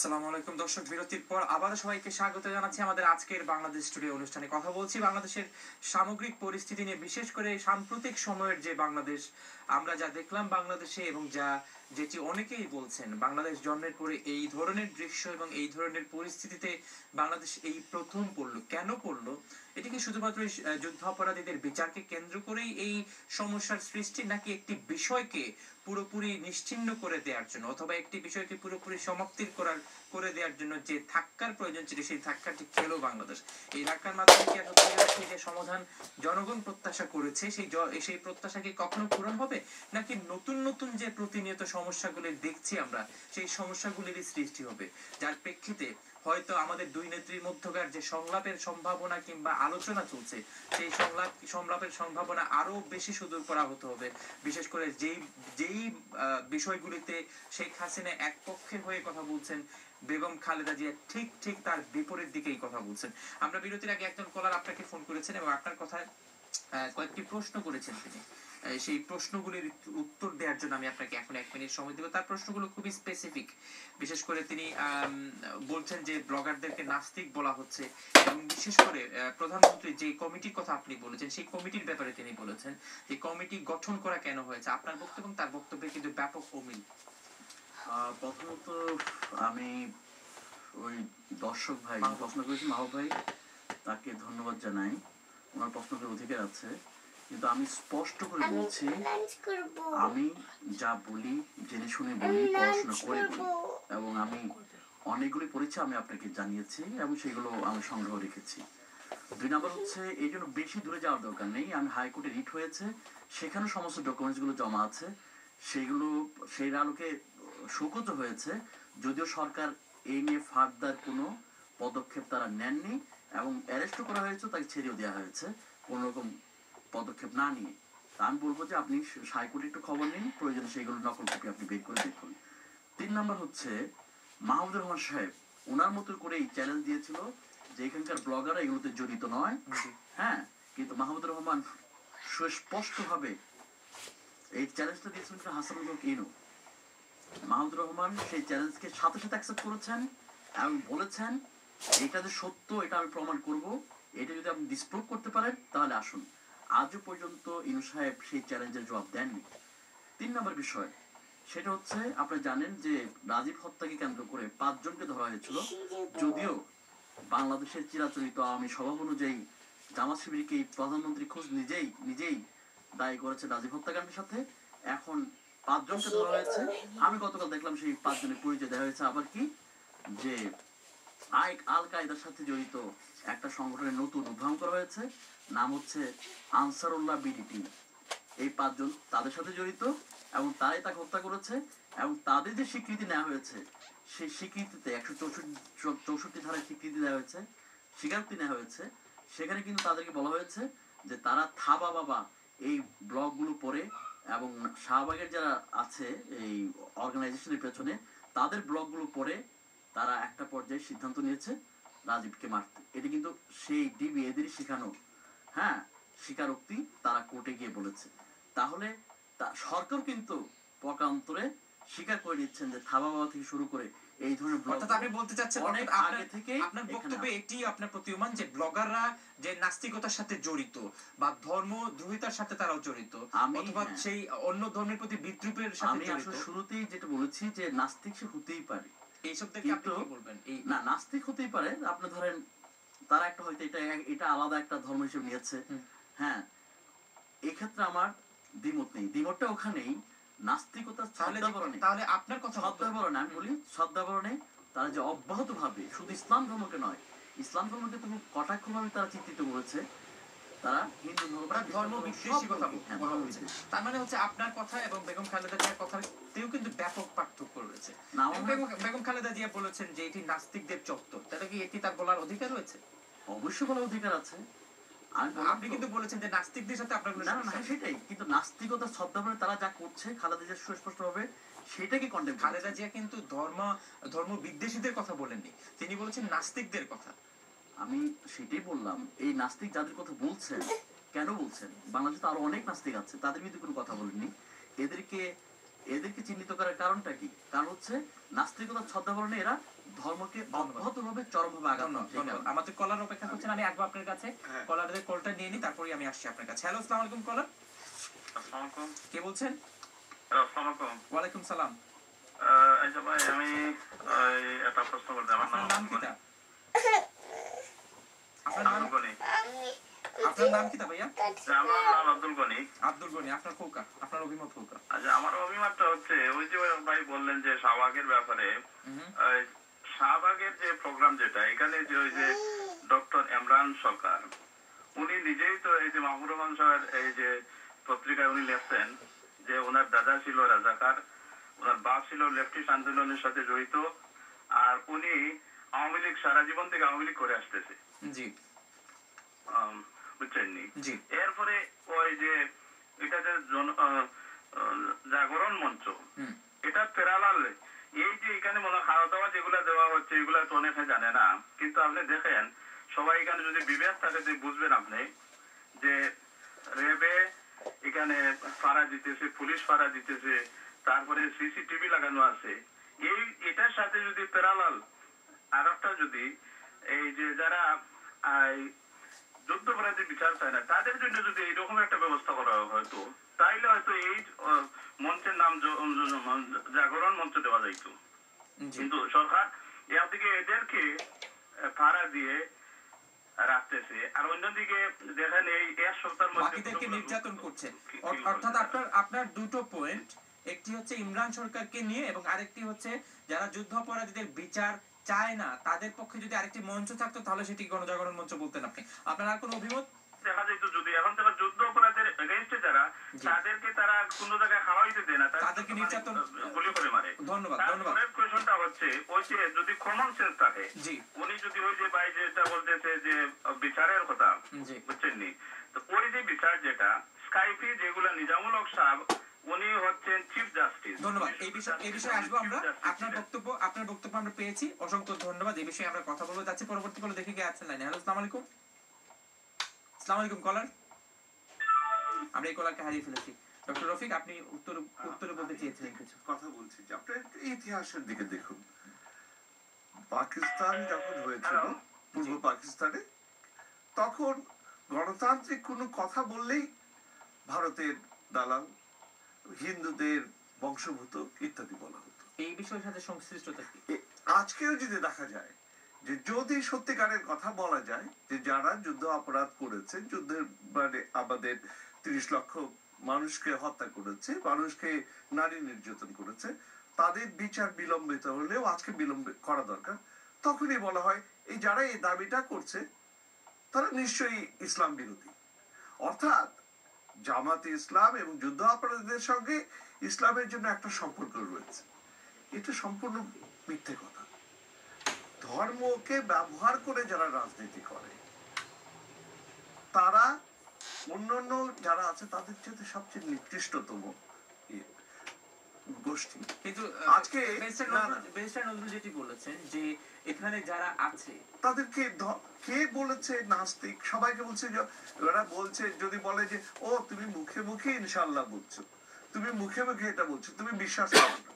আসসালামু আলাইকুম দর্শক বিরতির পর আবারও সবাইকে স্বাগত জানাচ্ছি আমাদের আজকের বাংলাদেশ স্টুডিও অনুষ্ঠানে। কথা বলছি বাংলাদেশের সামগ্রিক পরিস্থিতি নিয়ে বিশেষ করে সাম্প্রতিক সময়ের যে বাংলাদেশ আমরা যা দেখলাম বাংলাদেশে এবং যা যেটি অনেকেই বলছেন বাংলাদেশ জন্মের পরে এই ধরনের দৃশ্য এবং এই ধরনের পরিস্থিতিতে বাংলাদেশ এই প্রথম পড়ল। কেন পড়ল? এটি কি শুধুমাত্র এই, আহ, যুদ্ধাপরাধীদের বিচারকে কেন্দ্র করেই এই সমস্যার সৃষ্টি নাকি একটি বিষয়কে পুরোপুরি নিশ্চিহ্ন করে দেওয়ার জন্য, অথবা একটি বিষয়কে পুরোপুরি সমাপ্তির করার, করে দেওয়ার জন্য যে ধাক্কার প্রয়োজন ছিল, সেই ধাক্কাটি খেলো বাংলাদেশ। এই ধাক্কার মাধ্যমে কি এখন যে সমাধান জনগণ প্রত্যাশা করেছে, সেই সেই প্রত্যাশা কি কখনো পূরণ হবে? নাকি নতুন নতুন যে প্রতিনিয়ত সমস্যাগুলি দেখছি আমরা, সেই সমস্যাগুলিরই সৃষ্টি হবে। যার প্রেক্ষিতে হয়তো আমাদের দুই নেত্রীর মধ্যকার যে সংলাপের সম্ভাবনা কিংবা আলোচনা চলছে, সেই সংলাপ সংলাপের সম্ভাবনা আরও বেশি সুদূর করা হতে হবে। বিশেষ করে যেই যেই বিষয়গুলিতে শেখ হাসিনা এক পক্ষে হয়ে কথা বলছেন, বেগম খালেদা জিয়া ঠিক ঠিক তার বিপরীত দিকেই কথা বলছেন। আমরা বিরতির আগে একজন কলার আপনাকে ফোন করেছেন এবং আপনার কথায় কয়েকটি প্রশ্ন করেছেন তিনি। সেই প্রশ্নগুলির উত্তর দেওয়ার জন্য আমি আপনাকে এখন এক মিনিট সময় দেবো। তার প্রশ্নগুলো খুবই স্পেসিফিক বিশেষ করে তিনি বলছেন যে ব্লগারদেরকে নাস্তিক বলা হচ্ছে এবং বিশেষ করে প্রধানমন্ত্রী যে কমিটির কথা আপনি বলেছেন সেই কমিটির ব্যাপারে তিনি বলেছেন যে কমিটি গঠন করা কেন হয়েছে? আপনার বক্তব্য এবং তার বক্তব্যে কিন্তু ব্যাপক অমিল। প্রথমত আমি ওই দর্শক ভাই প্রশ্ন করেছি মাহবুব ভাই তাকে ধন্যবাদ জানাই। ওনার প্রশ্ন করার অধিকার আছে। কিন্তু আমি স্পষ্ট করে বলছি আমি যা বলি জেনে শুনে বলি পড়াশোনা করে বলি এবং আমি অনেকগুলি পরীক্ষা আমি আপনাকে জানিয়েছি এবং সেগুলো আমি সংগ্রহ রেখেছি। দুই নাম্বার হচ্ছে এই জন্য বেশি দূরে যাওয়ার দরকার নেই। আমি হাইকোর্টে রিট হয়েছে সেখানে সমস্ত ডকুমেন্টসগুলো জমা আছে। সেগুলো সেই আলোকে শোকজ হয়েছে। যদিও সরকার এই নিয়ে ফার্দার কোনো পদক্ষেপ তারা নেননি এবং অ্যারেস্টও করা হয়েছে তাকে ছেড়েও দেওয়া হয়েছে। কোনো রকম পদক্ষেপ না নিয়ে তা আমি বলব যে আপনি হাইকোর্টে একটু খবর নিন প্রয়োজনে সেগুলো নকল কপি আপনি বের করে দেখুন। তিন নাম্বার হচ্ছে মাহমুদুর রহমান সাহেব ওনার মতো করে এই চ্যালেঞ্জ দিয়েছিল যে এখানকার ব্লগাররা এগুলোতে জড়িত নয়। হ্যাঁ কিন্তু মাহমুদুর রহমান সুস্পষ্ট ভাবে এই চ্যালেঞ্জটা দিয়েছিলেন কিন্তু হাসান ইনু। মাহমুদুর রহমান সেই চ্যালেঞ্জকে সাথে সাথে অ্যাকসেপ্ট করেছেন এবং বলেছেন এটা যে সত্য এটা আমি প্রমাণ করব। এটা যদি আপনি ডিসপ্রুভ করতে পারেন তাহলে আসুন। আজও পর্যন্ত ইনু সাহেব সেই চ্যালেঞ্জের জবাব দেননি। তিন নম্বর বিষয়, সেটা হচ্ছে, আপনারা জানেন যে রাজীব হত্যাকে কেন্দ্র করে পাঁচজনকে ধরা হয়েছিল। যদিও বাংলাদেশের চিরাচরিত আওয়ামী সভা অনুযায়ী জামাত শিবিরকে প্রধানমন্ত্রী খোঁজ নিজেই নিজেই দায়ী করেছে রাজীব হত্যাকাণ্ডের সাথে। এখন পাঁচজনকে ধরা হয়েছে। আমি গতকাল দেখলাম সেই পাঁচজনের পরিচয় দেওয়া হয়েছে। আবার কি? যে আইক আল কায়দার সাথে জড়িত একটা সংগঠনের নতুন উদ্ভাবন করা হয়েছে। নাম হচ্ছে আনসারুল্লাহ বিডিটি এই পাঁচজন তাদের সাথে জড়িত এবং তারাই তাকে হত্যা করেছে এবং তাদের যে স্বীকৃতি নেওয়া হয়েছে, সেই স্বীকৃতিতে একশো চৌষট্টি চৌষট্টি ধারায় স্বীকৃতি দেওয়া হয়েছে, স্বীকারোক্তি নেওয়া হয়েছে। সেখানে কিন্তু তাদেরকে বলা হয়েছে যে তারা থাবা বাবা এই ব্লগগুলো পড়ে এবং শাহবাগের যারা আছে এই অর্গানাইজেশনের পেছনে, তাদের ব্লগগুলো পড়ে তারা একটা পর্যায়ে সিদ্ধান্ত নিয়েছে রাজীবকে মারতে। এটা কিন্তু সেই ডিবি এদেরই শেখানো। হ্যাঁ স্বীকারোক্তি তারা কোর্টে গিয়ে বলেছে। তাহলে সরকার কিন্তু পকান্তরে স্বীকার করে নিচ্ছেন যে থাবা বাবা থেকে শুরু করে এই ধরনের অর্থাৎ আপনি বলতে চাচ্ছেন অনেক আগে থেকে আপনার বক্তব্যে এটি আপনার প্রতীয়মান যে ব্লগাররা যে নাস্তিকতার সাথে জড়িত বা ধর্ম দ্রোহিতার সাথে তারাও জড়িত আমি- অথবা হ্যাঁ। সেই অন্য ধর্মের প্রতি বিদ্রুপের সাথে আমি জড়িত। আসলে শুরুতেই যেটা বলেছি যে নাস্তিক সে হতেই পারে। এইসব দেখে আপনি কি বলবেন? এই না নাস্তিক হতেই পারে। আপনি ধরেন তারা একটা হয়তো এটা এটা আলাদা একটা ধর্ম হিসেবে নিয়েছে। হ্যাঁ এক্ষেত্রে আমার দ্বিমত নেই। দ্বিমতটা ওখানেই। নাস্তিকতা তাহলে আপনার কথা শ্রদ্ধাবরণে আমি বলি শ্রদ্ধাবরণে তারা যে অব্যাহত ভাবে শুধু ইসলাম ধর্মকে নয় ইসলাম ধর্মকে তো খুব কটাক্ষ ভাবে তারা চিত্রিত করেছে। তারা হিন্দু ধর্ম বিদ্বেষী কথা বলা ধর্ম তার মানে হচ্ছে আপনার কথা এবং বেগম খালেদা জিয়ার কথাতেও কিন্তু ব্যাপক পার্থক্য রয়েছে। বেগম- বেগম খালেদা জিয়া বলেছেন যে এটি নাস্তিকদের চত্বর। তাহলে কি এটি তার বলার অধিকার রয়েছে? অবশ্যই বলার অধিকার আছে। আপনি কিন্তু বলেছেন যে নাস্তিকদের সাথে আপনার না না। সেটাই। কিন্তু নাস্তিকতা শ্রদ্ধাবরণে তারা যা করছে খালেদা জিয়া সুস্পষ্ট ভাবে সেটাকে কন্টেম খালেদা জিয়া কিন্তু ধর্ম ধর্ম বিদ্বেষীদের কথা বলেননি। তিনি বলেছেন নাস্তিকদের কথা। আমি সেটাই বললাম এই নাস্তিক যাদের কথা বলছেন কেন বলছেন? বাংলাদেশে তো আরও অনেক নাস্তিক আছে তাদের বিরুদ্ধে কোনো কথা বলেননি। এদেরকে এদেরকে চিহ্নিত করার কারণটা কি? কারণ হচ্ছে নাস্তিকতার ছদ্মাবরণে এরা ধর্মকে ধন্যবাদ। অব্যাহতভাবে চরমভাবে আঘাত ধন্যবাদ আমাদের কলার অপেক্ষা করছেন আমি একবার আপনার কাছে। হ্যাঁ। কলারদের কলটা নিয়ে নিই তারপরে আমি আসছি আপনার কাছে। হ্যালো আসসালামু আলাইকুম কলার। কে বলছেন? ওয়ালাইকুম সালাম। আমি একটা প্রশ্ন করতে আমার নাম আপনার নাম গনি আপনার নাম কি তা ভাইয়া? আমার নাম আব্দুল গনি আব্দুল গনি আপনার খোকা আপনার অভিমত খোকা। আচ্ছা আমার অভিমতটা হচ্ছে ওই যে ভাই বললেন যে শাহবাগের ব্যাপারে শাহবাগের যে প্রোগ্রাম যেটা এখানে যে ওই যে ডক্টর ইমরান সরকার উনি নিজেই তো এই যে মাহমুদ রহমান সাহের এই যে পত্রিকায় উনি লেখছেন যে ওনার দাদা ছিল রাজাকার ওনার বাপ ছিল লেফটিস্ট আন্দোলনের সাথে জড়িত আর উনি আওয়ামী লীগ সারা জীবন থেকে আওয়ামী লীগ করে আসতেছে। জি। আম, বুঝছেন নি? জি। এরপরে ওই যে এটা যে জাগরণ মঞ্চ এটা প্যারালাল এই যে এখানে মনে খাওয়া দাওয়া যেগুলো দেওয়া হচ্ছে এগুলা তো অনেকে জানে না। কিন্তু আপনি দেখেন সবাই এখানে যদি বিবেক থাকে যে বুঝবেন আপনি যে রেবে এখানে ফাড়া দিতেছে পুলিশ ফাড়া দিতেছে তারপরে সিসিটিভি লাগানো আছে। এই এটার সাথে যদি প্যারালাল আর একটা যদি এই যে যারা আই, যুদ্ধপরাধী বিচার চায় না তাদের জন্য যদি এইরকম একটা ব্যবস্থা করা হয় হয়তো তাইলে হয়তো এই মঞ্চের নাম জাগরণ মঞ্চ দেওয়া যাইত। কিন্তু সরকার একদিকে এদেরকে ভাড়া দিয়ে রাখতেছে। আর অন্যদিকে দেখেন এই এক সপ্তাহের মধ্যে বাকিদেরকে নির্যাতন করছে। কি- অর- কি অর্থাৎ আপনার আপনার দুটো পয়েন্ট একটি হচ্ছে ইমরান সরকারকে নিয়ে এবং আরেকটি হচ্ছে যারা যুদ্ধাপরাধীদের বিচার চায় না তাদের পক্ষে যদি আরেকটি মঞ্চ থাকতো তাহলে সেটি গণজাগরণ মঞ্চ বলতেন আপনি। আপনার আর কোনো অভিমত? দেখা যাইতো যদি এখন থেকে যুদ্ধ অপরাধের যারা তাদেরকে তারা কোনো জায়গায় খাওয়াইতে দেয় না তারা তাদেরকে নির্যাতন- গুলি করে মারে। ধন্যবাদ ধন্যবাদ। কোয়েশনটা হচ্ছে ওই যে যদি কমন সেন্স থাকে জি। উনি যদি ওই যে ভাই যেটা বলতেছে যে বিচারের কথা বুঝছেন নি তো ওই যে বিচার যেটা স্কাইপি যেগুলো নিজামূলক সাহেব উনি হচ্ছেন চিফ জাস্টিস ধন্যবাদ এই বিষয়ে এই বিষয়ে আসব আমরা। আপনার বক্তব্য আপনার বক্তব্য আমরা পেয়েছি। অসংখ্য ধন্যবাদ। এই বিষয়ে আমরা কথা বলব। যাচ্ছি পরবর্তী কলে দেখে কে আছেন লাইনে। হ্যালো আসসালামু আলাইকুম। আসসালামু আলাইকুম কলার আমরা এই কলারকে হারিয়ে ফেলেছি। ডক্টর রফিক আপনি উত্তর উত্তরে বলতে চেয়েছিলেন কিছু। কথা বলছি যে আপনি ইতিহাসের দিকে দেখুন। পাকিস্তান যখন হয়েছিল পূর্ব পাকিস্তানে তখন গণতান্ত্রিক কোনো কথা বললেই ভারতের দালাল হিন্দুদের বংশভূত ইত্যাদি বলা হতো। এই বিষয়ের সাথে সংশ্লিষ্টতা কি? আজকেও যদি দেখা যায় যে যদি সত্যিকারের কথা বলা যায় যে যারা যুদ্ধ অপরাধ করেছে যুদ্ধের মানে আমাদের তিরিশ লক্ষ মানুষকে হত্যা করেছে মানুষকে নারী নির্যাতন করেছে তাদের বিচার বিলম্বিত হলেও আজকে বিলম্ব করা দরকার। তখনই বলা হয় এই যারা এই দাবিটা করছে তারা নিশ্চয়ই ইসলাম বিরোধী। অর্থাৎ জামাতে ইসলাম এবং যুদ্ধ অপরাধীদের সঙ্গে ইসলামের জন্য একটা সম্পর্ক রয়েছে। এটা সম্পূর্ণ মিথ্যে কথা। ধর্মকে ব্যবহার করে যারা রাজনীতি করে, তারা অন্যান্য যারা আছে তাদের চেয়ে সবচেয়ে নিকৃষ্টতম গোষ্ঠী। কিন্তু আজকে- বেস্টার নজরুল যেটি বলেছেন যে এখানে যারা আছে তাদেরকে কে বলেছে নাস্তিক? সবাইকে বলছে যে ওরা বলছে যদি বলে যে ও তুমি মুখে মুখে ইনশাল্লাহ বলছো। তুমি মুখে মুখে এটা বলছো। তুমি বিশ্বাস করো না।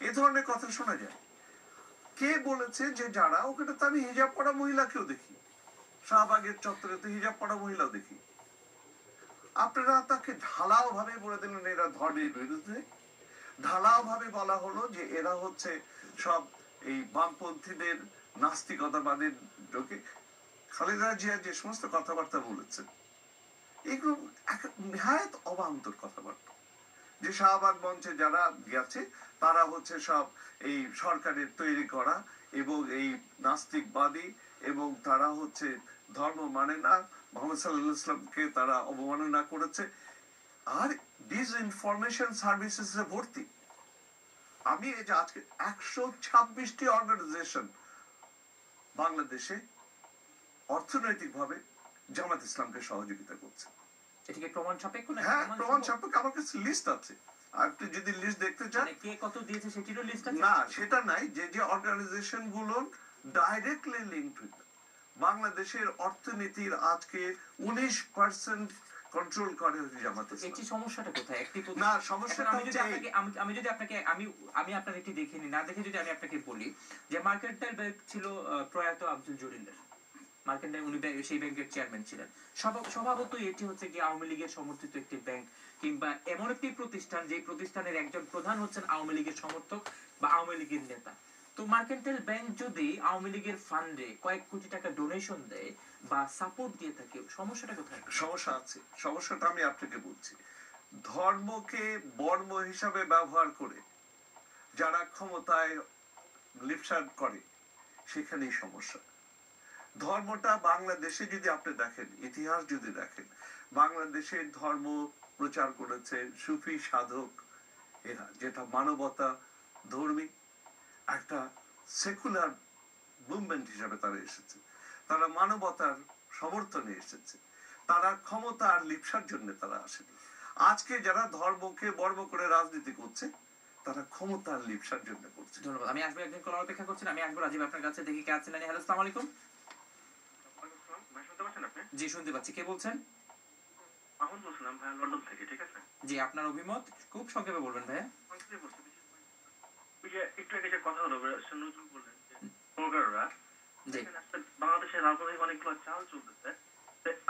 এ ধরনের কথা শোনা যায়। কে বলেছে যে যারা ওখানে তো আমি হিজাব পড়া মহিলাকেও দেখি। শাহবাগের চত্বরে তো হিজাব পড়া মহিলাও দেখি। আপনারা তাকে ঢালাও ভাবে বলে দিলেন এরা ধর্মের বিরুদ্ধে। ঢালাও ভাবে বলা হলো যে এরা হচ্ছে সব এই বামপন্থীদের নাস্তিকতাবাদের ঢোকে খালেদা জিয়া যে সমস্ত কথাবার্তা বলেছেন, এগুলো এক- নেহায়ত অবান্তর কথাবার্তা। যে শাহবাগ মঞ্চে যারা গেছে, তারা হচ্ছে সব এই সরকারের তৈরি করা এবং এই নাস্তিকবাদী এবং তারা হচ্ছে ধর্ম মানে না, মোহাম্মদ সাল্লাহ ইসলামকে তারা অবমাননা করেছে। আর ডিস ইনফরমেশন সার্ভিসেস ভর্তি। আমি এই যে আজকে একশো ছাব্বিশটি অর্গানাইজেশন বাংলাদেশে অর্থনৈতিকভাবে জামাত ইসলামকে সহযোগিতা করছে। এটি কি প্রমাণ সাপেক্ষ না হ্যাঁ প্রমাণ? সাপেক্ষে আমার কাছে লিস্ট আছে। আপনি যদি লিস্ট দেখতে চান। মানে কে কত দিয়েছে সেটিরও লিস্ট আছে? না সেটা নাই। যে যে অর্গানাইজেশনগুলো ডাইরেক্টলি লিঙ্কড বাংলাদেশের অর্থনীতির আজকে উনিশ পার্সেন্ট কন্ট্রোল করে হচ্ছে জামাত এটি সমস্যাটা কোথায়? একটি না, এখন সমস্যাটা আমি যদি আপনাকে আমি যদি আপনাকে আমি আমি আপনার একটি দেখে নিই না দেখে যদি আমি আপনাকে বলি যে মার্কেন্টাইল ব্যাংক ছিল প্রয়াত আব্দুল জলিলের। মার্কেন্টাইল উনি সেই ব্যাংকের চেয়ারম্যান ছিলেন। স্বভাব- স্বভাবত এটি হচ্ছে কি আওয়ামী লীগের সমর্থিত একটি ব্যাংক কিংবা এমন একটি প্রতিষ্ঠান যে প্রতিষ্ঠানের একজন প্রধান হচ্ছেন আওয়ামী লীগের সমর্থক বা আওয়ামী লীগের নেতা। তো মার্কেন্টাইল ব্যাংক যদি আওয়ামী লীগের ফান্ডে কয়েক কোটি টাকা ডোনেশন দেয় বা সাপোর্ট দিয়ে থাকে, সমস্যাটা কোথায়? সমস্যা আছে। সমস্যাটা আমি আপনাকে বলছি। ধর্মকে বর্ম হিসাবে ব্যবহার করে যারা ক্ষমতায় লিপসান করে, সেখানেই সমস্যা। ধর্মটা বাংলাদেশে যদি আপনি দেখেন, ইতিহাস যদি দেখেন, বাংলাদেশের ধর্ম প্রচার করেছে সুফি সাধক এরা, যেটা মানবতা ধর্মী, একটা সেকুলার মুভমেন্ট হিসাবে তারা এসেছে। তারা মানবতার সমর্থনে এসেছে। তারা ক্ষমতা আর লিপসার জন্য তারা আসেনি। আজকে যারা ধর্মকে বর্ম করে রাজনীতি করছে তারা ক্ষমতা আর লিপসার জন্য করছে। ধন্যবাদ। আমি আসব একজন কলার অপেক্ষা করছেন আমি আসব রাজীব আপনার কাছে দেখি কে আছেন হ্যালো আসসালামু আলাইকুম। ভাই শুনতে পাচ্ছেন আপনি? জি শুনতে পাচ্ছি। কে বলছেন? এখন বলছিলাম ভাই লন্ডন থেকে ঠিক আছে? জি আপনার অভিমত খুব সংক্ষেপে বলবেন যে একটু আগে যে কথা হলো নজরুল বললেন বাংলাদেশের রাজনৈতিক অনেকগুলো চাল চলতেছে।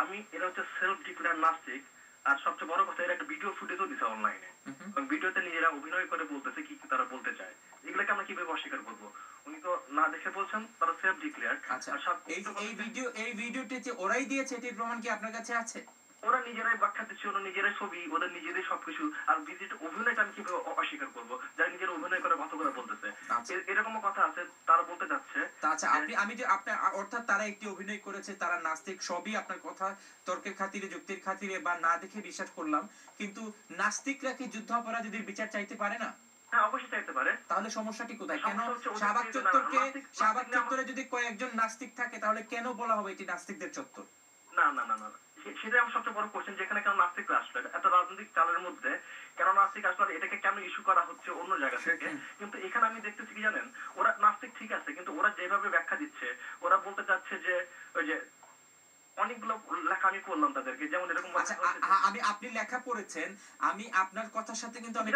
আমি এটা হচ্ছে সেলফ ডিক্লেয়ার নাস্তিক। আর সবচেয়ে বড় কথা এর একটা ভিডিও ফুটেজও দিছে অনলাইনে। এবং ভিডিওতে নিজেরা অভিনয় করে বলতেছে কি কি তারা বলতে চায়। এগুলোকে আমরা কীভাবে অস্বীকার করব? উনি তো না দেখে বলছেন তারা সেলফ ডিক্লেয়ার আচ্ছা এই এই ভিডিও এই ভিডিওটি যে ওরাই দিয়েছে এটির প্রমাণ কি আপনার কাছে আছে? ওরা নিজেরাই ব্যাখ্যা দিচ্ছে ওরা নিজেরাই ছবি ওদের নিজেদের সবকিছু। আর ভিজিট অভিনয়টা আমি কীভাবে অস্বীকার করব? যারা নিজেরা অভিনয় করে ভালো করে বলতেছে। আচ্ছা। এ- এরকমও কথা আছে তারা বলতে চাচ্ছে তা আচ্ছা আপনি আমি যে আপনার অর্থাৎ তারা একটি অভিনয় করেছে তারা নাস্তিক সবই আপনার কথা তর্কের খাতিরে যুক্তির খাতিরে বা না দেখে বিশ্বাস করলাম কিন্তু নাস্তিকরা কি যুদ্ধ যুদ্ধাপরাধীদের বিচার চাইতে পারে না? হ্যাঁ অবশ্যই চাইতে পারে। তাহলে সমস্যাটি কোথায়? কেন শাহবাগ চত্বরকে শাহবাগ চত্বরে যদি কয়েকজন নাস্তিক থাকে তাহলে কেন বলা হবে এটি নাস্তিকদের চত্বর? না না না না। সেটাই আমার সবচেয়ে বড় কোশ্চেন যেখানে কেন নাস্তিক আসলো এত রাজনৈতিক চালের মধ্যে কেন নাস্তিক আসলো এটাকে কেন ইস্যু করা হচ্ছে অন্য জায়গা থেকে? কিন্তু এখানে আমি দেখতেছি কি জানেন ওরা নাস্তিক ঠিক আছে কিন্তু ওরা যেভাবে ব্যাখ্যা দিচ্ছে ওরা বলতে চাচ্ছে যে ওই যে অনেকগুলো লেখা আমি করলাম তাদেরকে যেমন এরকম আচ্ছা আমি আপনি লেখা পড়েছেন আমি আপনার কথার সাথে কিন্তু আমি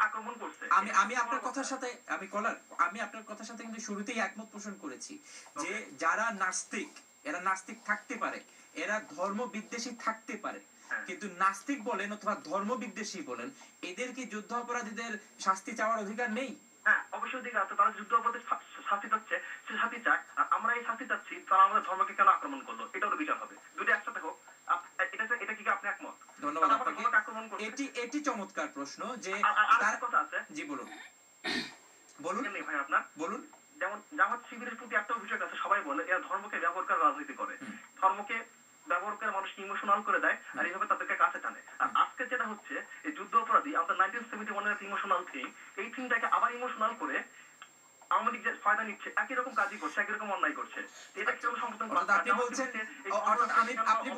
আক্রমণ করছে আমি আমি আপনার কথার সাথে আমি কলার আমি আপনার কথার সাথে কিন্তু শুরুতেই একমত পোষণ করেছি যে যারা নাস্তিক এরা নাস্তিক থাকতে পারে। এরা ধর্ম বিদ্বেষী থাকতে পারে। হ্যাঁ। কিন্তু নাস্তিক বলেন অথবা ধর্ম বিদ্বেষী বলেন এদের কি যুদ্ধ অপরাধীদের শাস্তি চাওয়ার অধিকার নেই? হ্যাঁ অবশ্যই দিকে আছে। তারা যুদ্ধ শাস্তি চাচ্ছে সে শাস্তি চাক। আমরা এই শাস্তি চাচ্ছি তারা আমাদের ধর্মকে কেন আক্রমণ করল? এটারও বিচার হবে। দুটো একসাথে হোক। এটা এটা কি আপনি একমত? ধন্যবাদ আপনাকে। এটি এটি চমৎকার প্রশ্ন যে তার কথা আছে। জি বলুন। বলুন। ভাই আপনার? বলুন। যেমন জামাত শিবিরের প্রতি একটা অভিযোগ আছে সবাই বলে এরা ধর্মকে ব্যবহার করে রাজনীতি করে। ধর্মকে ইমোশনাল করে দেয় আর এইভাবে তাদেরকে কাছে টানে। আর আজকে যেটা হচ্ছে এই যুদ্ধ অপরাধী আমাদের নাইনটিন সেভেন্টি ওয়ানের একটা ইমোশনাল থিম এই থিমটাকে আবার ইমোশনাল করে আওয়ামী লীগ যে ফায়দা নিচ্ছে একই রকম কাজই করছে একই রকম অন্যায় করছে। এটা সমর্থন অর্থাৎ পাচ্ছে আপনি বলছেন অর্থাৎ আমি আপনি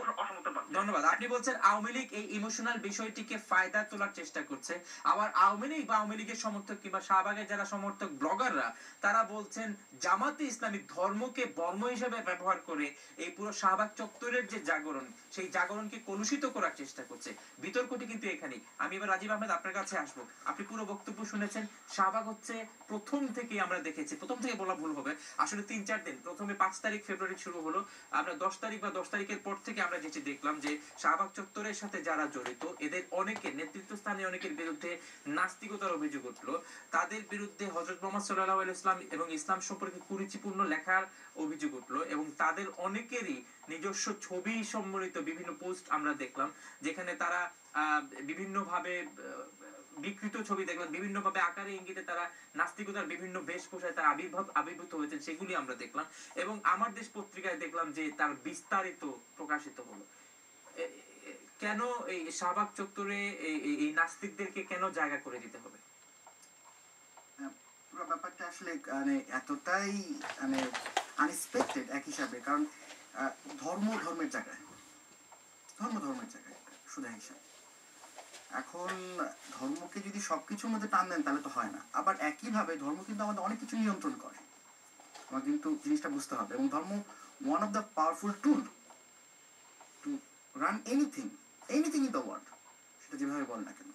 ধন্যবাদ। আপনি বলছেন আওয়ামী লীগ এই ইমোশনাল বিষয়টিকে ফায়দা তোলার চেষ্টা করছে। আবার আওয়ামী লীগ বা আওয়ামী লীগের সমর্থক কিংবা শাহবাগের যারা সমর্থক ব্লগাররা, তারা বলছেন জামাতে ইসলামী ধর্মকে বর্ম হিসেবে ব্যবহার করে এই পুরো শাহবাগ চত্বরের যে জাগরণ, সেই জাগরণকে কলুষিত করার চেষ্টা করছে। বিতর্কটি কিন্তু এখানেই। আমি এবার রাজীব আহমেদ আপনার কাছে আসব। আপনি পুরো বক্তব্য শুনেছেন, শাহবাগ হচ্ছে প্রথম থেকেই আমরা দেখেছি। প্রথম থেকে বলা ভুল হবে। আসলে তিন চার দিন। প্রথমে পাঁচ তারিখ ফেব্রুয়ারি শুরু হলো। আমরা দশ তারিখ বা দশ তারিখের পর থেকে আমরা যেটি দেখলাম যে শাহবাগ চত্বরের সাথে যারা জড়িত, এদের অনেকের নেতৃত্বস্থানীয় অনেকের বিরুদ্ধে নাস্তিকতার অভিযোগ উঠল। তাদের বিরুদ্ধে হজরত মোহাম্মদ সাল্লাহ ইসলাম এবং ইসলাম সম্পর্কে কুরুচিপূর্ণ লেখার অভিযোগ উঠল এবং তাদের অনেকেরই নিজস্ব ছবি সম্বলিত বিভিন্ন পোস্ট আমরা দেখলাম, যেখানে তারা বিভিন্নভাবে বিকৃত ছবি দেখলাম বিভিন্ন ভাবে আকারে ইঙ্গিতে তারা নাস্তিকতার বিভিন্ন বেশভূষায় তারা আবির্ভাব, আবির্ভূত হয়েছে সেগুলি আমরা দেখলাম এবং আমার দেশ পত্রিকায় দেখলাম যে তার বিস্তারিত প্রকাশিত হলো। কেন এই শাহবাগ চত্বরে এই- নাস্তিকদেরকে কেন জায়গা করে দিতে হবে? পুরো ব্যাপারটা আসলে মানে এতটাই মানে আনএক্সপেক্টেড এক হিসাবে। কারণ ধর্ম ধর্মের জায়গায়। ধর্ম ধর্মের জায়গায় সোজা হিসাব। এখন, ধর্মকে যদি সবকিছুর মধ্যে টান দেন, তাহলে তো হয় না। আবার একইভাবে, ধর্ম কিন্তু আমাদের অনেক কিছু নিয়ন্ত্রণ করে। আমার কিন্তু জিনিসটা বুঝতে হবে। এবং ধর্ম one of the powerful tool run anything anything in the world সেটা যেভাবে বল না কেন।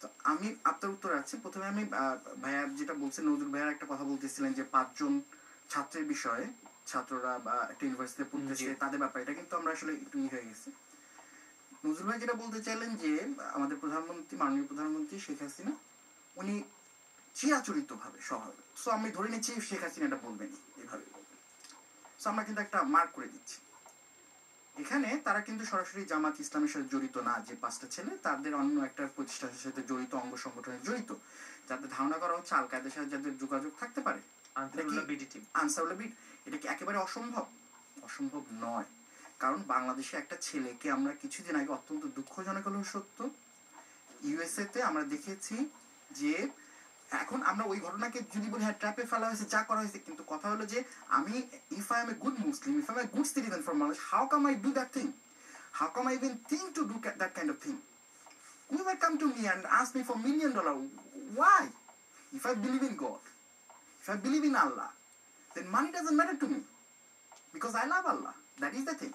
তো আমি আপনার উত্তর আছে প্রথমে আমি ভাইয়া যেটা বলছেন নজরুল ভাইয়ার একটা কথা বলতেছিলেন যে পাঁচজন ছাত্রের বিষয়ে ছাত্ররা বা একটা ইউনিভার্সিটিতে পড়তেছে তাদের ব্যাপারে এটা কিন্তু আমরা আসলে একটু হয়ে গেছে। নজরুল ভাই যেটা বলতে চাইলেন যে আমাদের প্রধানমন্ত্রী মাননীয় প্রধানমন্ত্রী শেখ হাসিনা উনি চিরাচরিত ভাবে স্বভাবে সো আমি ধরে নিচ্ছি শেখ হাসিনা এটা বলবেন এভাবে সো আমরা কিন্তু একটা মার্ক করে দিচ্ছি। এখানে তারা কিন্তু সরাসরি জামাত ইসলামের সাথে জড়িত না যে পাঁচটা ছেলে তাদের অন্য একটা প্রতিষ্ঠানের সাথে জড়িত অঙ্গ সংগঠনে জড়িত। যাতে ধারণা করা হচ্ছে আল কায়দার সাথে যাদের যোগাযোগ থাকতে পারে আনসারুল্লাহ বিট এটা কি একেবারে অসম্ভব? অসম্ভব নয়। কারণ বাংলাদেশে একটা ছেলেকে আমরা কিছুদিন আগে অত্যন্ত দুঃখজনক হলেও সত্য ইউএসএ তে আমরা দেখেছি যে এখন আমরা ওই ঘটনাকে যদি বলি হ্যাঁ ট্র্যাপে ফেলা হয়েছে যা করা হয়েছে কিন্তু কথা হলো যে আমি if I am a good Muslim if I am a good citizen for Bangladesh how come I do that thing how come I even think to do that kind of thing You might come to me and ask me for million dollar. Why? If I believe in God, if I believe in Allah, then money doesn't matter to me. Because I love Allah That is the thing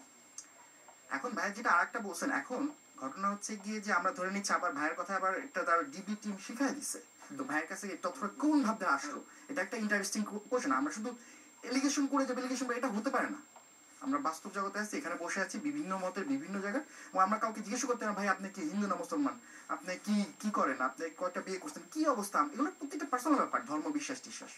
এখন ভাই যেটা আরেকটা বলছেন এখন ঘটনা হচ্ছে গিয়ে যে আমরা ধরে নিচ্ছি আবার ভাইয়ের কথা আবার একটা তার ডিবি টিম শিখাই দিচ্ছে তো ভাইয়ের কাছে কোন আসলো? এটা একটা ইন্টারেস্টিং আমরা শুধু এলিগেশন করে যাব এলিগেশন এটা হতে পারে না। আমরা বাস্তব জগতে আছি, এখানে বসে আছি, বিভিন্ন মতের, বিভিন্ন জায়গায়। আমরা কাউকে জিজ্ঞেস করতে না, ভাই, আপনি কি হিন্দু না মুসলমান? আপনি কি কি করেন? আপনি কয়টা বিয়ে করছেন? কি অবস্থা? এগুলো পার্সোনাল ব্যাপার, ধর্ম, বিশ্বাস টিশ্বাস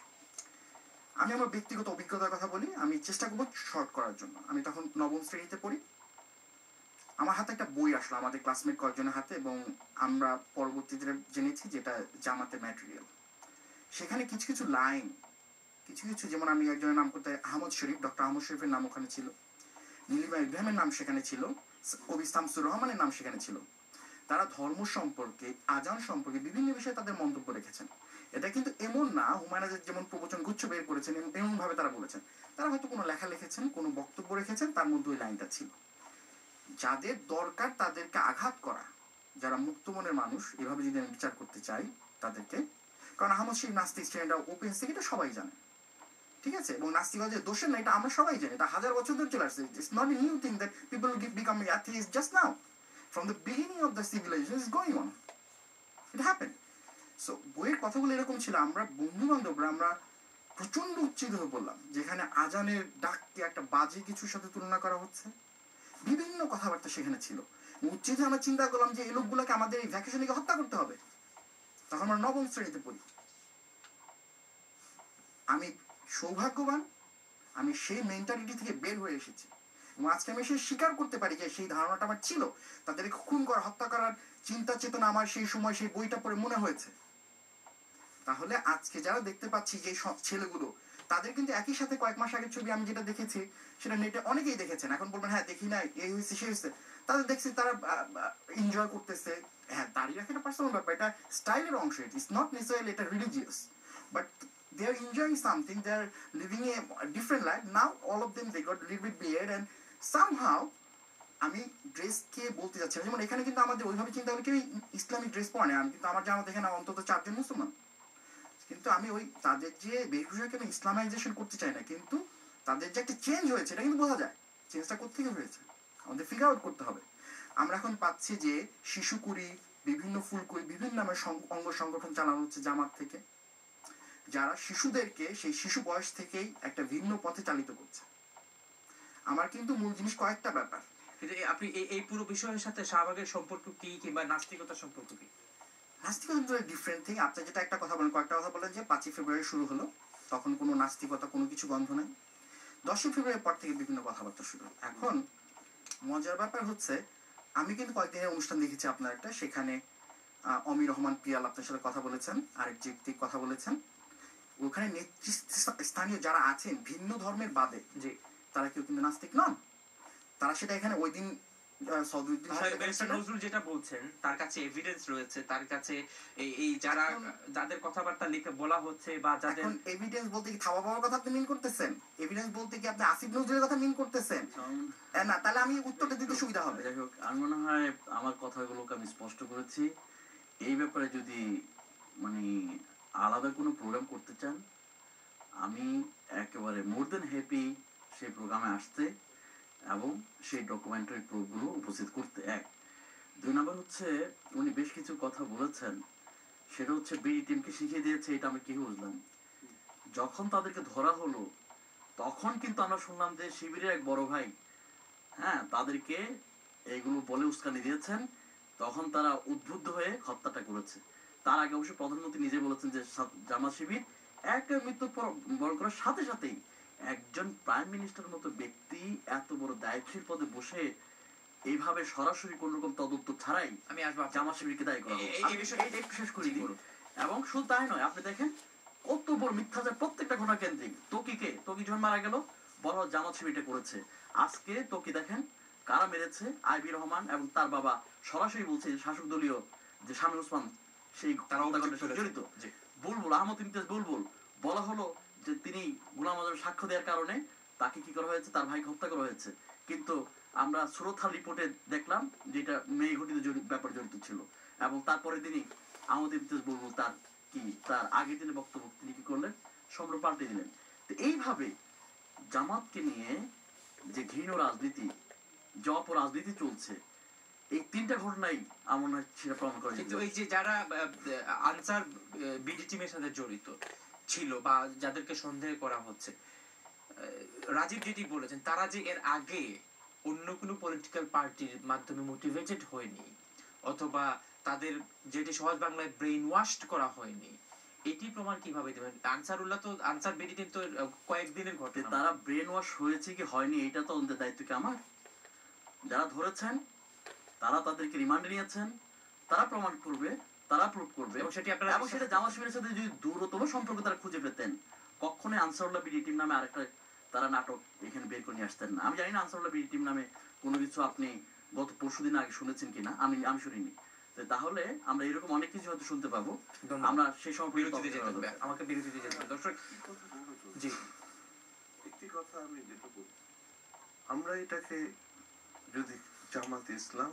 আমি আমার ব্যক্তিগত অভিজ্ঞতার কথা বলি, আমি চেষ্টা করব শর্ট করার জন্য। আমি তখন নবম শ্রেণীতে পড়ি। আমার হাতে একটা বই আসলো, আমাদের ক্লাসমেট কয়েকজনের হাতে এবং আমরা পরবর্তীতে জেনেছি যেটা জামাতে ম্যাটেরিয়াল সেখানে কিছু কিছু লাইন কিছু কিছু যেমন আমি একজনের নাম করতে, আহমদ শরীফ ডক্টর আহমদ শরীফের নাম ওখানে ছিল। নীলিমা ইব্রাহিমের নাম সেখানে ছিল। কবি শামসুর রহমানের নাম সেখানে ছিল। তারা ধর্ম সম্পর্কে, আজান সম্পর্কে বিভিন্ন বিষয়ে তাদের মন্তব্য রেখেছেন। এটা কিন্তু এমন না হুমায়ুন যেমন প্রবচন গুচ্ছ বের করেছেন, এমন ভাবে তারা বলেছেন। তারা হয়তো কোনো লেখা লিখেছেন, কোনো বক্তব্য রেখেছেন, তার মধ্যে ওই লাইনটা ছিল। যাদের দরকার তাদেরকে আঘাত করা। যারা মুক্ত মনের মানুষ, এভাবে যদি আমি বিচার করতে চাই তাদেরকে, কারণ আহমদ শরীফ নাস্তিক এটা ওপেন এটা সবাই জানে। ঠিক আছে? এবং নাস্তিকবাদের দোষের না, এটা আমরা সবাই জানি। এটা হাজার বছর ধরে চলে আসছে। It's not a new thing that people become atheist just now from the beginning of the civilisation is going on it happen so বইয়ের কথাগুলো এরকম ছিল। আমরা বন্ধু বান্ধবরা আমরা প্রচণ্ড উচ্ছিত হয়ে পড়লাম। যেখানে আজানের ডাককে একটা বাজে কিছুর সাথে তুলনা করা হচ্ছে। বিভিন্ন কথাবার্তা সেখানে ছিল। উচ্ছিত আমরা চিন্তা করলাম যে এই লোকগুলোকে আমাদের এই ভ্যাকেশনে হত্যা করতে হবে, তখন আমরা নবম শ্রেণীতে পড়ি। আমি সৌভাগ্যবান, আমি সেই মেন্টালিটি থেকে বের হয়ে এসেছি। এবং আজকে আমি সে স্বীকার করতে পারি যে সেই ধারণাটা আমার ছিল। তাদেরকে খুন করা, হত্যা করার চিন্তা চেতনা আমার সেই সময় সেই বইটা পড়ে মনে হয়েছে। তাহলে আজকে যারা দেখতে পাচ্ছি যে সব ছেলেগুলো তাদের কিন্তু একই সাথে কয়েক মাস আগের ছবি আমি যেটা দেখেছি, সেটা নেটে অনেকেই দেখেছেন। এখন বলবেন হ্যাঁ দেখি না এই হয়েছে, সে হয়েছে। তাদের দেখছি তারা এনজয় করতেছে। হ্যাঁ দাঁড়িয়ে রাখা পার্সোনাল ব্যাপার, এটা স্টাইলের অংশ ইট ইস নট নেসেসারিলি এটা religious but are enjoying something, they are living a different life. Now, all of them, they got a little bit beard and somehow, আমি ড্রেসকে বলতে যাচ্ছি যেমন এখানে কিন্তু আমাদের ওইভাবে চিন্তা করলে কেউ ইসলামিক ড্রেস পরে না। আমি কিন্তু আমার জানা দেখে না অন্তত চারজন মুসলমান। কিন্তু আমি ওই তাদের যে বেশভূষাকে আমি ইসলামাইজেশন করতে চাই না, কিন্তু তাদের যে একটা চেঞ্জ হয়েছে, এটা কিন্তু বোঝা যায়। চেঞ্জটা কোথেকে হয়েছে? আমাদের ফিগার আউট করতে হবে। আমরা এখন পাচ্ছি যে শিশুকুড়ি বিভিন্ন ফুলকুড়ি বিভিন্ন নামের অঙ্গ সংগঠন চালানো হচ্ছে জামাত থেকে। যারা শিশুদেরকে সেই শিশু বয়স থেকেই একটা ভিন্ন পথে চালিত করছে। আমার কিন্তু মূল জিনিস কয়েকটা ব্যাপার। আপনি এই পুরো বিষয়ের সাথে শাহবাগের সম্পর্ক কি কিংবা নাস্তিকতার সম্পর্ক কি? নাস্তিকতা ডিফারেন্ট থিং আপনি যেটা একটা কথা বলেন কয়েকটা কথা বলেন যে পাঁচই ফেব্রুয়ারি শুরু হলো তখন কোনো নাস্তিকতা কোনো কিছু গন্ধ নাই। দশই ফেব্রুয়ারির পর থেকে বিভিন্ন কথাবার্তা শুরু এখন মজার ব্যাপার হচ্ছে আমি কিন্তু কয়েকদিনের অনুষ্ঠান দেখেছি আপনার একটা সেখানে অমির রহমান পিয়াল আপনার সাথে কথা বলেছেন আরেক ব্যক্তি কথা বলেছেন। ওখানে স্থানীয় যারা আছেন ভিন্ন ধর্মের বাদে যে তারা কেউ কিন্তু নাস্তিক নন। তারা সেটা এখানে ওই দিন নজরুল যেটা বলছেন তার কাছে এভিডেন্স রয়েছে তার কাছে এই এই যারা যাদের কথাবার্তা লিখে বলা হচ্ছে বা যাদের এভিডেন্স বলতে কি থাবা বাবার কথা আপনি মিন করতেছেন? এভিডেন্স বলতে কি আপনি আসিফ নজরুলের কথা মিন করতেছেন? না তাহলে আমি উত্তরটা দিতে সুবিধা হবে। যাই হোক আমি মনে হয় আমার কথাগুলোকে আমি স্পষ্ট করেছি। এই ব্যাপারে যদি মানে আলাদা কোনো প্রোগ্রাম করতে চান আমি একেবারে মোর দেন হ্যাপি সেই প্রোগ্রামে আসতে। এবং সেই ডকুমেন্টারি প্রুফগুলো উপস্থিত করতে এক। দুই নম্বর হচ্ছে, উনি বেশ কিছু কথা বলেছেন। সেটা হচ্ছে, বিডি টিমকে শিখিয়ে দিয়েছে, এটা আমি কি বুঝলাম যখন তাদেরকে ধরা হলো, তখন কিন্তু আমরা শুনলাম যে শিবিরের এক বড় ভাই হ্যাঁ তাদেরকে এইগুলো বলে উস্কানি দিয়েছেন। তখন তারা উদ্বুদ্ধ হয়ে হত্যাটা করেছে। তার আগে অবশ্য প্রধানমন্ত্রী নিজে বলেছেন যে, জামাত শিবির এক মৃত্যু পর- বরণ করার সাথে সাথেই একজন প্রাইম মিনিস্টারের মতো ব্যক্তি এত বড় দায়িত্বের পদে বসে এইভাবে সরাসরি কোন রকম তদন্ত ছাড়াই আমি আসব জামাত শিবিরকে দায়ী করা শেষ করে এবং শুধু তাই নয় আপনি দেখেন কত বড় মিথ্যাচার প্রত্যেকটা ঘটনা কেন্দ্রিক তকিকে তকি যখন মারা গেল বড় জামাত শিবিরটা করেছে। আজকে তকি দেখেন কারা মেরেছে? আইবি রহমান এবং তার বাবা সরাসরি বলছে যে শাসক দলীয় যে শামীম ওসমান সেই জড়িত। বুলবুল আহমদ ইমতিয়াজ বুলবুল বলা হলো যে তিনি গুলাম আজমের সাক্ষ্য দেওয়ার কারণে তাকে কি করা হয়েছে? তার ভাইকে হত্যা করা হয়েছে। কিন্তু আমরা সুরতহাল রিপোর্টে দেখলাম যেটা মেয়ে ঘটিত ব্যাপার জড়িত ছিল। এবং তারপরে তিনি আহমদ ইমতিয়াজ বুলবুল তার কি? তার আগের দিনে বক্তব্য তিনি কি করলেন? সম্পূর্ণ পাল্টে দিলেন। তো এইভাবে জামাতকে নিয়ে যে ঘৃণ রাজনীতি যে অপরাজনীতি চলছে এই তিনটা ঘটনাই আমার সেটা প্রমাণ করে কিন্তু এই যে যারা আনসার বিডি টিমের সাথে জড়িত ছিল বা যাদেরকে সন্দেহ করা হচ্ছে। রাজীব যেটি বলেছেন তারা যে এর আগে অন্য কোনো পলিটিক্যাল পার্টির মাধ্যমে মোটিভেটেড হয়নি অথবা তাদের যেটি সহজ বাংলায় ব্রেইন ওয়াশড করা হয়নি এটি প্রমাণ কীভাবে দেবেন? আনসারুল্লাহ তো আনসার টিম তো কয়েকদিনের ঘটনা। তারা ব্রেন ওয়াশ হয়েছে কি হয়নি এটা তো ওদের দায়িত্ব কি আমার? যারা ধরেছেন তারা তাদেরকে রিমান্ডে নিয়েছেন তারা প্রমাণ করবে। তারা প্রুভ করবে। এবং সেটি আপনারা এবং সেটা জামা শিবিরের সাথে যদি দূরতম সম্পর্ক তারা খুঁজে পেতেন কখনোই আনসারুল্লাহ বিডি টিম নামে আরেকটা তারা নাটক এখানে বের করে নিয়ে আসতেন না। আমি জানি না আনসারুল্লাহ বিডি টিম নামে কোনো কিছু আপনি গত পরশু দিন আগে শুনেছেন কিনা আমি আমি শুনিনি। তাহলে আমরা এরকম অনেক কিছু হয়তো শুনতে পাবো। আমরা সেই সময় বিরতিতে যেতে হবে। আমাকে বিরতিতে যেতে হবে। দর্শক জি। একটি কথা আমি যেটা বলি। আমরা এটাকে যদি জামাত ইসলাম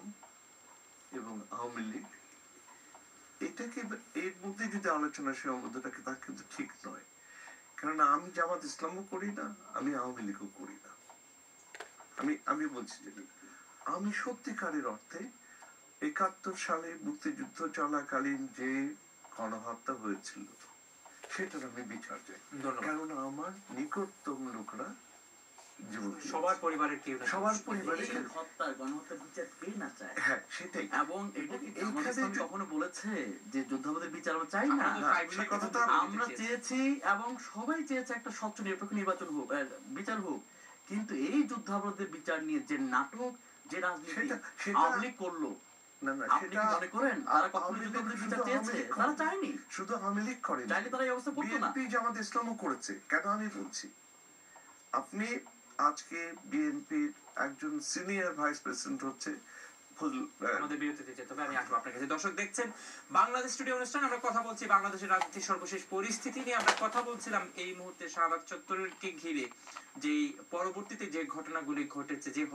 এবং আওয়ামী লীগ এটাকে এর মধ্যে যদি আলোচনা সীমাবদ্ধটাকে তা কিন্তু ঠিক নয়। কেননা আমি জামাত ইসলামও করি না আমি আওয়ামী লীগও করি না। আমি আমি বলছি যে আমি সত্যিকারের অর্থে একাত্তর সালে মুক্তিযুদ্ধ চলাকালীন যে গণহত্যা হয়েছিল সেটার আমি বিচার চাই। কেননা আমার নিকটতম লোকরা। সবার পরিবারের কেউ না সবার পরিবারে হত্যা গণহত্যা বিচার কে না চায়? হ্যাঁ সেটাই। এবং এটা কি কখনো বলেছে যে বিচার আমরা চাই না? আমরা চেয়েছি। এবং সবাই চেয়েছে একটা স্বচ্ছ নিরপেক্ষ নির্বাচন হোক বিচার হোক। কিন্তু এই যুদ্ধাপরাধের বিচার নিয়ে যে নাটক যে রাজনীতি আওয়ামী লীগ করল মনে শুধু আওয়ামী লীগ করে। জামাত ইসলামও করেছে কেন আমি বলছি? আপনি আজকে বিএনপির একজন সিনিয়র ভাইস প্রেসিডেন্ট হচ্ছে যে পরবর্তীতে যে ঘটেছে যে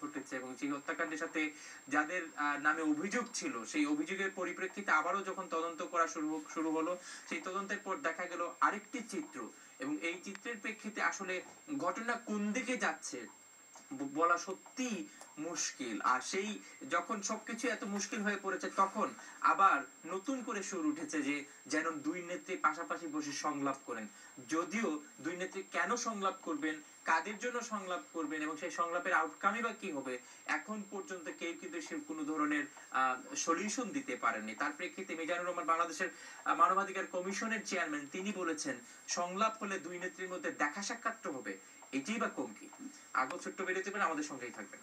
ঘটেছে এবং হত্যাকাণ্ডের সাথে যাদের নামে অভিযোগ ছিল, সেই অভিযোগের পরিপ্রেক্ষিতে আবারও যখন তদন্ত করা শুরু শুরু হলো, সেই তদন্তের পর দেখা গেল আরেকটি চিত্র। এবং এই চিত্রের প্রেক্ষিতে আসলে ঘটনা কোন দিকে যাচ্ছে বলা সত্যি মুশকিল। আর সেই যখন সবকিছু এত মুশকিল হয়ে পড়েছে, তখন আবার নতুন করে সুর উঠেছে যে, যেন দুই নেত্রী পাশাপাশি বসে সংলাপ করেন। যদিও দুই নেত্রী কেন সংলাপ করবেন কাদের জন্য সংলাপ করবেন এবং সেই সংলাপের আউটকামই বা কি হবে? এখন পর্যন্ত কেউ কিন্তু সে কোনো ধরনের সলিউশন দিতে পারেননি। তার প্রেক্ষিতে মিজানুর রহমান বাংলাদেশের মানবাধিকার কমিশনের চেয়ারম্যান তিনি বলেছেন, সংলাপ হলে দুই নেত্রীর মধ্যে দেখা সাক্ষাৎ হবে। এটাই বা কম কি আগত ছোট্ট বেরোতে পারে আমাদের সঙ্গেই থাকবেন।